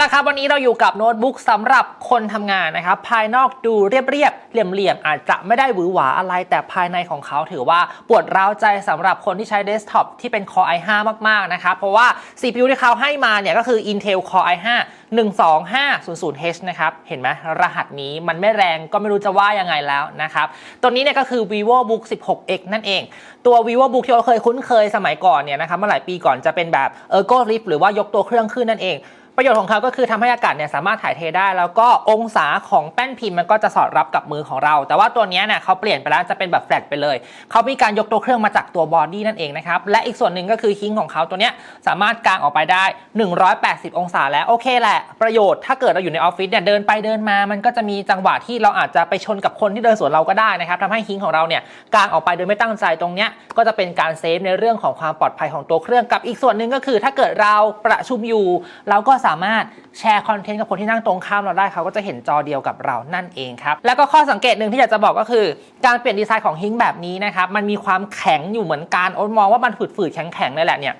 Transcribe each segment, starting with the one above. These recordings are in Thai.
ละครับ วันนี้เราอยู่กับโน้ตบุ๊กสำหรับคนทำงานนะครับ ภายนอกดูเรียบๆเหลี่ยมๆอาจจะไม่ได้หวือหวาอะไร แต่ภายในของเขาถือว่าปวดร้าวใจสำหรับคนที่ใช้เดสก์ท็อปที่เป็น Core i5 มากๆนะครับ เพราะว่า CPU ที่เขาให้มาเนี่ยก็คือ Intel Core i5 12500H นะครับ เห็นไหมรหัสนี้มันไม่แรงก็ไม่รู้จะว่ายังไงแล้วนะครับ ตัวนี้เนี่ยก็คือ vivobook 16x นั่นเอง ตัว vivobook ที่เราเคยคุ้นเคยสมัยก่อนเนี่ยนะครับเมื่อหลายปีก่อนจะเป็นแบบ ergo lift หรือว่ายกตัวเครื่องขึ้นนั่นเอง ประโยชน์ของเขาก็คือทำให้อากาศเนี่ยสามารถถ่ายเทได้ แล้วก็องศาของแป้นพิมพ์มันก็จะสอดรับกับมือของเรา แต่ว่าตัวนี้เนี่ยเขาเปลี่ยนไปแล้วจะเป็นแบบแฟลตไปเลย เขามีการยกตัวเครื่องมาจากตัวบอดี้นั่นเองนะครับ และอีกส่วนหนึ่งก็คือคิงของเขาตัวเนี้ยสามารถกางออกไปได้ 180 องศาแล้วโอเคแหละ ประโยชน์ถ้าเกิดเราอยู่ในออฟฟิศเนี่ยเดินไปเดินมา มันก็จะมีจังหวะที่เราอาจจะไปชนกับคนที่เดินสวนเราก็ได้นะครับทำให้คิงของเราเนี่ยกางออกไปโดยไม่ตั้งใจตรงเนี้ยก็จะเป็นการเซฟในเรื่องของความปลอดภัยของตัวเครื่องกับอีกส่วนหนึ่งก็คือถ้าเกิดเราประชุมอยู่เราก็สามารถแชร์คอนเทนต์กับคนที่นั่งตรงข้ามเราได้เขาก็จะเห็นจอเดียวกับเรานั่นเองครับ แล้วก็ข้อสังเกตหนึ่งที่อยากจะบอกก็คือ การเปลี่ยนดีไซน์ของฮิงแบบนี้นะครับมันมีความแข็งอยู่เหมือนกันโอ๊ตมองว่ามันฝืดๆแข็งๆเลยแหละเนี่ย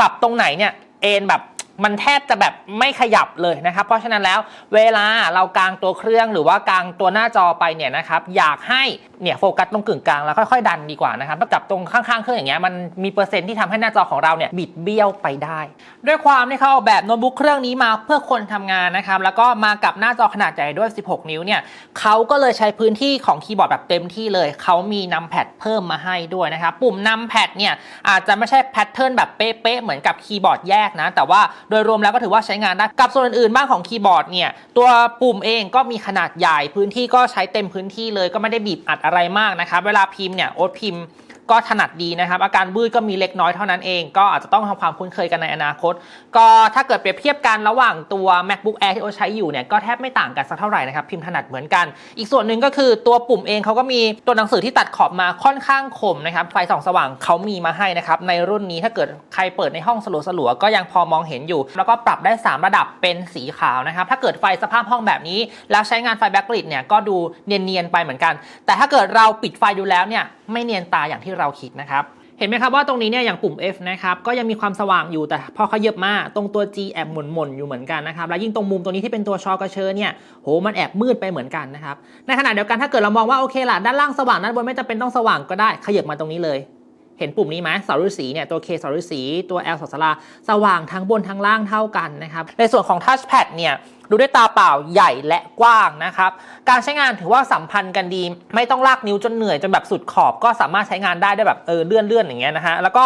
ปรับตรงไหนเนี่ยเอ็นแบบ มันแทบจะแบบไม่ขยับเลยนะครับ เพราะฉะนั้นแล้วเวลาเรากางตัวเครื่องหรือว่ากางตัวหน้าจอไปเนี่ยนะครับอยากให้เนี่ยโฟกัสตรงกึ่งกลางแล้วค่อยๆดันดีกว่านะครับถ้าจับตรงข้างๆเครื่องอย่างเงี้ยมันมีเปอร์เซ็นต์ที่ทำให้หน้าจอของเราเนี่ยบิดเบี้ยวไปได้ ด้วยความที่เขาออกแบบโน้ตบุ๊กเครื่องนี้มาเพื่อคนทำงานนะครับแล้วก็มากับหน้าจอขนาดใหญ่ด้วย 16 นิ้วเนี่ยเขาก็เลยใช้พื้นที่ของคีย์บอร์ดแบบเต็มที่เลยเขามีนัมแพดเพิ่มมาให้ด้วยนะครับปุ่มนัมแพดเนี่ยอาจจะไม่ใช่แพทเทิร์นแบบเป๊ะๆเหมือนกับคีย์บอร์ดแยกนะแต่ว่าโดยรวมแล้วก็ถือว่าใช้งานได้กับส่วนอื่นๆบ้างของคีย์บอร์ดเนี่ยตัวปุ่มเองก็มีขนาดใหญ่พื้นที่ก็ใช้เต็มพื้นที่เลยก็ไม่ได้บีบอัดอะไรมากนะครับเวลาพิมพ์เนี่ยโอ๊ตพิมพ์ ก็ถนัดดีนะครับ อาการบืดก็มีเล็กน้อยเท่านั้นเอง ก็อาจจะต้องทำความคุ้นเคยกันในอนาคต ก็ถ้าเกิดเปรียบเทียบกันระหว่างตัว macbook air ที่โอใช้อยู่เนี่ยก็แทบไม่ต่างกันสักเท่าไหร่นะครับพิมพ์ถนัดเหมือนกัน อีกส่วนหนึ่งก็คือตัวปุ่มเองเขาก็มีตัวหนังสือที่ตัดขอบมาค่อนข้างคมนะครับไฟส่องสว่างเขามีมาให้นะครับในรุ่นนี้ถ้าเกิดใครเปิดในห้องสลัวๆก็ยังพอมองเห็นอยู่ แล้วก็ปรับได้ 3 ระดับเป็นสีขาวนะครับถ้าเกิดไฟสภาพห้องแบบนี้ แล้วใช้งานไฟแบ็กลิดเนี่ยก็ดูเนียนๆไปเหมือนกัน แต่ถ้าเกิดเราปิดไฟดูแล้วเนี่ยไม่เนียนตาอย่างที่เราคิดนะครับเห็นไหมครับว่าตรงนี้เนี่ยอย่างปุ่ม F นะครับก็ยังมีความสว่างอยู่แต่พอขยับมาตรงตัว G แอบหม่นๆอยู่เหมือนกันนะครับแล้วยิ่งตรงมุมตรงนี้ที่เป็นตัวชอกระเชอเนี่ยโหมันแอบมืดไปเหมือนกันนะครับในขณะเดียวกันถ้าเกิดเรามองว่าโอเคล่ะด้านล่างสว่างด้านบนไม่จำเป็นต้องสว่างก็ได้ขยับมาตรงนี้เลย เห็นปุ่มนี้ไหมเสาฤาษีเนี่ยตัว K เสาฤาษีตัว L สาสลาสว่างทั้งบนทั้งล่างเท่ากันนะครับในส่วนของ Touchpad เนี่ยดูด้วยตาเปล่าใหญ่และกว้างนะครับ การใช้งานถือว่าสัมพันธ์กันดี ไม่ต้องลากนิ้วจนเหนื่อยจนแบบสุดขอบก็สามารถใช้งานได้ได้แบบเออเลื่อนเลื่อนๆอย่างเงี้ยนะฮะแล้วก็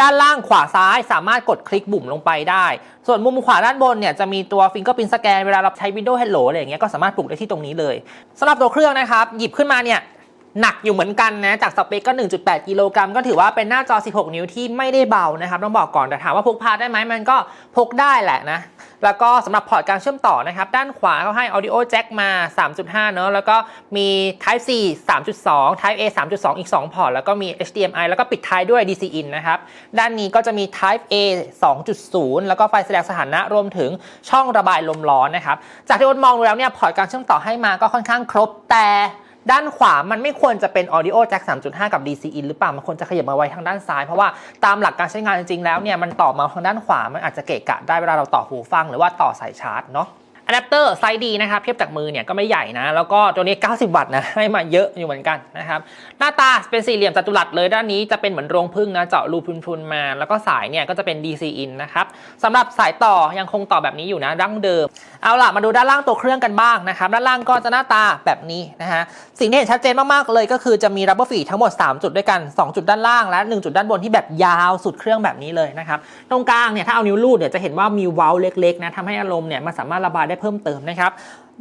ด้านล่างขวาซ้ายสามารถกดคลิกบุ่มลงไปได้ ส่วนมุมขวาด้านบนเนี่ยจะมีตัว Fingerprint Scan เวลาเราใช้ Windows Hello อะไรอย่างเงี้ยก็สามารถปลุกได้ที่ตรงนี้เลยสำหรับตัวเครื่องนะครับหยิบขึ้นมาเนี่ย หนักอยู่เหมือนกันนะจากสเปคก็ 1.8 กิโลกรัมก็ถือว่าเป็นหน้าจอ 16 นิ้วที่ไม่ได้เบานะครับต้องบอกก่อนแต่ถามว่าพกพาได้ไหมมันก็พกได้แหละนะ แล้วก็สำหรับพอร์ตการเชื่อมต่อนะครับ ด้านขวาเขาให้ audio jack มา 3.5 เนอะแล้วก็มี type C 3.2 type A 3.2 อีก 2 พอร์ต แล้วก็มี HDMI แล้วก็ปิดท้ายด้วย DC in นะครับ ด้านนี้ก็จะมี type A 2.0 แล้วก็ไฟแสดงสถานะรวมถึงช่องระบายลมร้อนนะครับจากที่อ้นมองดูแล้วเนี่ยพอร์ตการเชื่อมต่อให้มาก็ค่อนข้างครบแต่ ด้านขวามันไม่ควรจะเป็น audio jack 3.5 กับ DC in หรือเปล่า มันควรจะขยับมาไว้ทางด้านซ้าย เพราะว่าตามหลักการใช้งานจริงๆแล้วเนี่ยมันต่อมาทางด้านขวา มันอาจจะเกะกะได้เวลาเราต่อหูฟังหรือว่าต่อสายชาร์จเนาะอะแดปเตอร์ไซส์ดีนะครับเทียบจากมือเนี่ยก็ไม่ใหญ่นะ แล้วก็ตัวนี้ 90 วัตต์นะให้มาเยอะอยู่เหมือนกันนะครับหน้าตาเป็นสี่เหลี่ยมจัตุรัสเลยด้านนี้จะเป็นเหมือนโรงพึ่งนะเจาะรูพุนๆมา แล้วก็สายเนี่ยก็จะเป็น DC in นะครับสำหรับสายต่อยังคงต่อแบบนี้อยู่นะดั้งเดิม เอาล่ะมาดูด้านล่างตัวเครื่องกันบ้างนะครับด้านล่างก็จะหน้าตาแบบนี้นะฮะสิ่งที่เห็นชัดเจนมากๆเลยก็คือจะมีรับเบอร์ฟีทั้งหมด 3 จุดด้วยกัน 2 จุดด้านล่างและ 1 จุดด้านบนที่แบบยาวสุดเครื่องแบบนี้เลยนะครับตรงกลางเนี่ยถ้าเอานิ้วลูดเนี่ยจะเห็นว่ามีเว้าเล็กๆนะทำให้อารมณ์เนี่ยมันสามารถระบายได้เพิ่มเติมนะครับ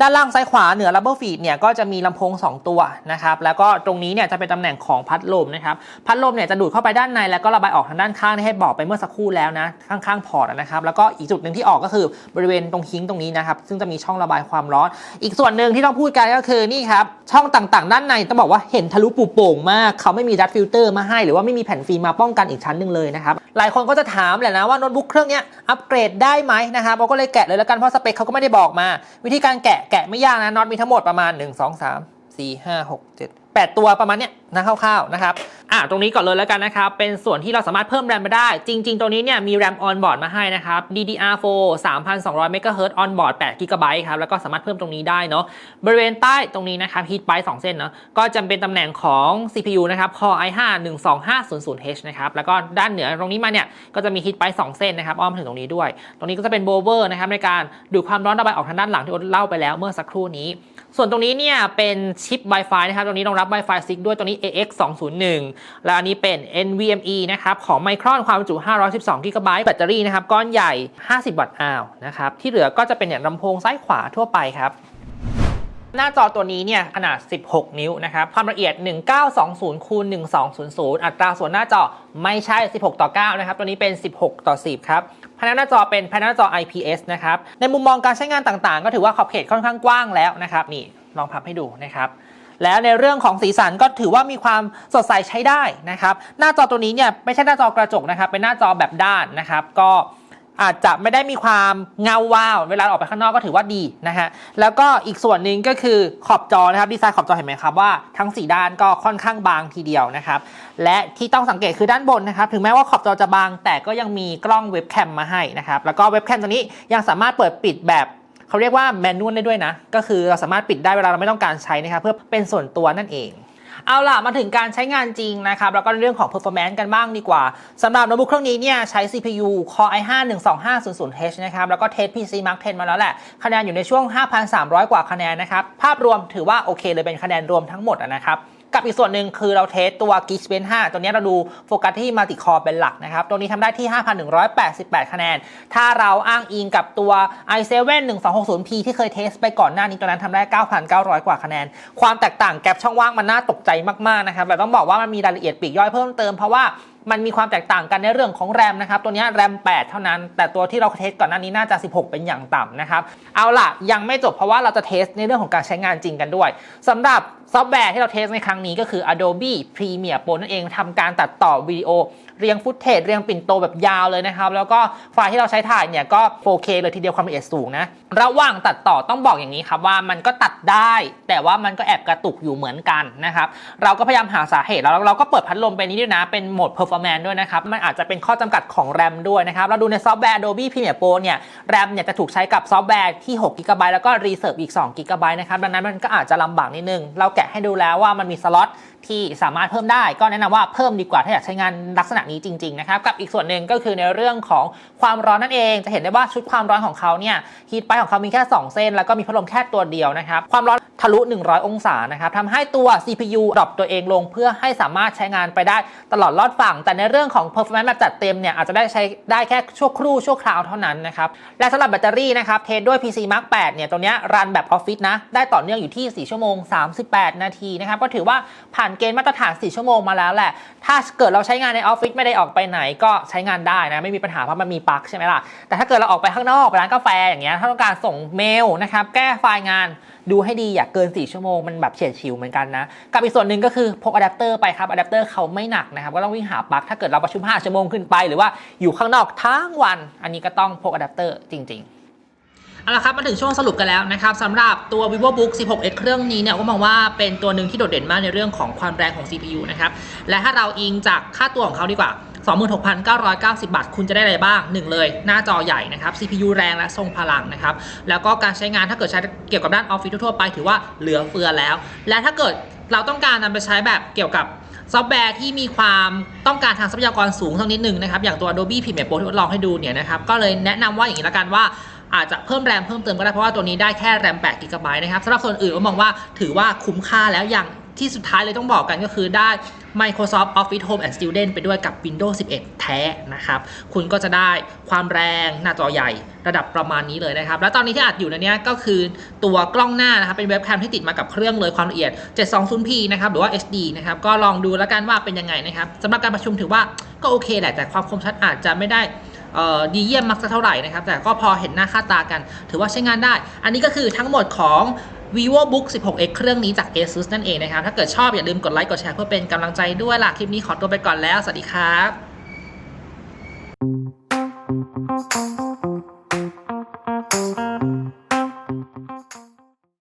ด้านล่างซ้ายขวาเหนือ rubber feet เนี่ยก็จะมีลำโพง 2 ตัวนะครับแล้วก็ตรงนี้เนี่ยจะเป็นตำแหน่งของพัดลมนะครับพัดลมเนี่ยจะดูดเข้าไปด้านในแล้วก็ระบายออกทางด้านข้างที่ให้บอกไปเมื่อสักครู่แล้วนะข้างๆพอร์ตนะครับแล้วก็อีกจุดหนึ่งที่ออกก็คือบริเวณตรงคิงตรงนี้นะครับซึ่งจะมีช่องระบายความร้อน อีกส่วนหนึ่งที่ต้องพูดกันก็คือนี่ครับช่องต่างๆ ด้านในต้องบอกว่าเห็นทะลุปูโป่งมาก เขาไม่มีดัตฟิลเตอร์มาให้ หรือว่าไม่มีแผ่นฟิล์มมาป้องกันอีกชั้นหนึ่งเลยนะครับหลายคนก็จะถามแหละนะว่าโน้ตบุ๊กเครื่องนี้อัปเกรดได้ไหมนะครับเราก็เลยแกะเลยแล้วกันเพราะสเปคเขาก็ไม่ได้บอกมา วิธีการแกะแกะไม่ยากนะน็อตมีทั้งหมดประมาณ 1 2 3 4 5 6 7 8 ตัวประมาณเนี้ยนะคร่าวๆนะครับอะตรงนี้ก่อนเลยแล้วกันนะครับ เป็นส่วนที่เราสามารถเพิ่มแรมไปได้ จริง ๆ ตัวนี้เนี่ยมีแรมออนบอร์ดมาให้นะครับ DDR4 3200 MHz on board 8 GB ครับ แล้วก็สามารถเพิ่มตรงนี้ได้เนาะ บริเวณใต้ตรงนี้นะครับ heat pipe 2เส้นเนาะ ก็จะเป็นตำแหน่งของ CPU นะครับ Core i5 12500H นะครับ แล้วก็ด้านเหนือตรงนี้มาเนี่ย ก็จะมี heat pipe 2เส้นนะครับ อ้อมถึงตรงนี้ด้วย ตรงนี้ก็จะเป็นโบเวอร์นะครับในการดูดความร้อนระบายออกทางด้านหลังที่โอ๊ตเล่าไปแล้วเมื่อสักครู่นี้ ส่วนตรงนี้เนี่ยเป็นชิป Wi-Fi นะครับ ตรงนี้รองรับ Wi-Fi 6 ด้วยตรงนี้ AX 201และอันนี้เป็น NVMe นะครับ ของ Micron ความจุ 512 GB แบตเตอรี่นะครับ ก้อนใหญ่ 50 วัตต์อาวนะครับ ที่เหลือก็จะเป็นอย่างลำโพงซ้ายขวาทั่วไปครับ หน้าจอตัวนี้เนี่ยขนาด 16 นิ้วนะครับ ความละเอียด 1920คูณ1200 อัตราส่วนหน้าจอไม่ใช่ 16 ต่อ 9 นะครับ ตัวนี้เป็น 16 ต่อ 10 ครับแผงหน้าจอเป็นแผงหน้าจอ IPS นะครับ ในมุมมองการใช้งานต่างๆ ก็ถือว่าขอบเขตค่อนข้างกว้างแล้วนะครับ นี่ลองพับให้ดูนะครับแล้วในเรื่องของสีสันก็ถือว่ามีความสดใสใช้ได้นะครับ หน้าจอตัวนี้เนี่ยไม่ใช่หน้าจอกระจกนะครับ เป็นหน้าจอแบบด้านนะครับ ก็ อาจจะไม่ได้มีความเงาวาว เวลาออกไปข้างนอกก็ถือว่าดีนะฮะ แล้วก็อีกส่วนหนึ่งก็คือขอบจอนะครับ ดีไซน์ขอบจอเห็นไหมครับว่าทั้ง 4 ด้านก็ค่อนข้างบางทีเดียวนะครับ และที่ต้องสังเกตคือด้านบนนะครับ ถึงแม้ว่าขอบจอจะบาง แต่ก็ยังมีกล้องเว็บแคมมาให้นะครับ แล้วก็เว็บแคมตัวนี้ยังสามารถเปิดปิดแบบเขาเรียกว่าแมนนวลได้ด้วยนะ ก็คือเราสามารถปิดได้เวลาเราไม่ต้องการใช้นะครับเพื่อเป็นส่วนตัวนั่นเอง เอาล่ะมาถึงการใช้งานจริงนะครับแล้วก็เรื่องของ performance กันบ้างดีกว่าสำหรับโน้ตบุ๊กเครื่องนี้เนี่ยใช้ CPU Core i5 12500H นะครับแล้วก็เทส PC Mark 10 มาแล้วแหละ คะแนนอยู่ในช่วง 5,300 กว่าคะแนนนะครับภาพรวมถือว่าโอเคเลยเป็นคะแนนรวมทั้งหมดนะครับ กับอีกส่วนหนึ่งคือเราเทสตัว Geekbench 5 ตัวนี้เราดูโฟกัสที่ Multi Core เป็นหลักนะครับ ตัวนี้ทำได้ที่ 5,188 คะแนน ถ้าเราอ้างอิงกับตัว i7 1260p ที่เคยเทสไปก่อนหน้านี้ตัวนั้นทำได้ 9,900 กว่าคะแนน ความแตกต่างแกลบช่องว่างมันน่าตกใจมากๆนะครับแต่ต้องบอกว่ามันมีรายละเอียดปีกย่อยเพิ่มเติมเพราะว่า มันมีความแตกต่างกันในเรื่องของแรมนะครับ ตัวนี้แรม 8 เท่านั้น แต่ตัวที่เราเทสก่อนหน้านี้น่าจะ 16 เป็นอย่างต่ำนะครับ เอาล่ะ ยังไม่จบเพราะว่าเราจะเทสในเรื่องของการใช้งานจริงกันด้วยสำหรับซอฟต์แวร์ที่เราเทสในครั้งนี้ก็คือ Adobe Premiere Pro นั่นเองทำการตัดต่อวิดีโอ เรียงฟุตเทจเรียงปิ่นโตแบบยาวเลยนะครับ แล้วก็ไฟล์ที่เราใช้ถ่ายเนี่ยก็ 4K เลยทีเดียวความละเอียดสูงนะ ระหว่างตัดต่อต้องบอกอย่างนี้ครับว่ามันก็ตัดได้ แต่ว่ามันก็แอบกระตุกอยู่เหมือนกันนะครับ เราก็พยายามหาสาเหตุแล้วเราก็เปิดพัดลมไปนี้ด้วยนะ เป็นโหมด performance ด้วยนะครับ มันอาจจะเป็นข้อจำกัดของแรมด้วยนะครับ เราดูในซอฟต์แวร์ Adobe Premiere Pro เนี่ยแรมเนี่ยจะถูกใช้กับซอฟต์แวร์ที่6 g b แล้วก็ Reserve อีก2 g b นะครับดังนั้นมันก็อาจจะลำบากนิดนึงเราแกะให้ดูแล้วว่ามันมีสล็อต ที่สามารถเพิ่มได้ ก็แนะนำว่าเพิ่มดีกว่าถ้าอยากใช้งานลักษณะนี้จริงๆนะครับกับอีกส่วนหนึ่งก็คือในเรื่องของความร้อนนั่นเอง จะเห็นได้ว่าชุดความร้อนของเขาเนี่ยฮีทไปของเขามีแค่ 2 เส้น แล้วก็มีพัดลมแค่ตัวเดียวนะครับความร้อนทะลุ 100 องศานะครับทำให้ตัว CPU ดรอปตัวเองลง เพื่อให้สามารถใช้งานไปได้ตลอดรอดฝั่ง แต่ในเรื่องของ performance แบบจัดเต็มเนี่ยอาจจะได้ใช้ได้แค่ชั่วครู่ชั่วคราวเท่านั้นนะครับและสำหรับแบตเตอรี่นะครับเทสด้วย PC Mark 8เนี่ยตัวนี้รันแบบออฟฟิศนะได้ต่อเนื่องอยู่ที่ 4 ชั่วโมง 38 นาทีนะครับก็ถือว่าผ่านเกณฑ์มาตรฐาน 4 ชั่วโมงมาแล้วแหละ ถ้าเกิดเราใช้งานในออฟฟิศไม่ได้ออกไปไหนก็ใช้งานได้นะไม่มีปัญหาเพราะมันมีปลั๊กใช่ไหมล่ะ แต่ถ้าเกิดเราออกไปข้างนอกไปร้านกาแฟอย่างเงี้ยถ้าต้องการส่งเมลนะครับแก้ไฟล์งานดูให้ดีอย่าเกิน 4 ชั่วโมงมันแบบเฉียดฉิวเหมือนกันนะกับอีกส่วนหนึ่งก็คือพกอะแดปเตอร์ไปครับอะแดปเตอร์เขาไม่หนักนะครับก็ต้องวิ่งหาปลั๊กถ้าเกิดเราประชุม 5 ชั่วโมงขึ้นไป หรือว่าอยู่ข้างนอกทั้งวัน อันนี้ก็ต้องพกอะแดปเตอร์จริง ๆ เอาละครับมาถึงช่วงสรุปกันแล้วนะครับสำหรับตัว vivobook 16x เครื่องนี้เนี่ยก็มองว่าเป็นตัวหนึ่งที่โดดเด่นมากในเรื่องของความแรงของ CPU นะครับและถ้าเราอิงจากค่าตัวของเขาดีกว่า 26,990 บาท คุณจะได้อะไรบ้าง 1 เลย หน้าจอใหญ่นะครับ CPU แรงและทรงพลังนะครับ แล้วก็การใช้งานถ้าเกิดใช้เกี่ยวกับด้านออฟฟิศทั่วไปถือว่าเหลือเฟือแล้ว และถ้าเกิดเราต้องการนำไปใช้แบบเกี่ยวกับซอฟต์แวร์ที่มีความต้องการทางทรัพยากรสูงสักนิดหนึ่งนะครับ อย่างตัว Adobe Premiere Pro ที่ทดลองให้ดูเนี่ยนะครับ ก็เลยแนะนำว่าอย่างนี้ละกันว่า อาจจะเพิ่มแรมเพิ่มเติมก็ได้เพราะว่าตัวนี้ได้แค่แรม8 g b นะครับสำหรับส่วนอื่นก็มองว่าถือว่าคุ้มค่าแล้วอย่างที่สุดท้ายเลยต้องบอกกันก็คือได้ Microsoft Office Home and Student ไปด้วยกับ Windows 11 แท้นะครับ คุณก็จะได้ความแรงหน้าจอใหญ่ระดับประมาณนี้เลยนะครับ แล้วตอนนี้ที่อัดอยู่ในนี้ก็คือตัวกล้องหน้านะครับ เป็นเว็บแคมที่ติดมากับเครื่องเลยความละเอียด 720p นะครับ หรือว่า HD นะครับ ก็ลองดูแล้วกันว่าเป็นยังไงนะครับสำหรับการประชุมถือว่าก็โอเคแหละ แต่ความคมชัดอาจจะไม่ได้ ดีเยี่ยมมักจะเท่าไหร่นะครับ แต่ก็พอเห็นหน้าค่าตากัน ถือว่าใช้งานได้ อันนี้ก็คือทั้งหมดของ vivo book 16x เครื่องนี้จาก asus นั่นเองนะครับ ถ้าเกิดชอบอย่าลืมกดไลค์กดแชร์เพื่อเป็นกำลังใจด้วยล่ะ คลิปนี้ขอตัวไปก่อนแล้ว สวัสดีครับ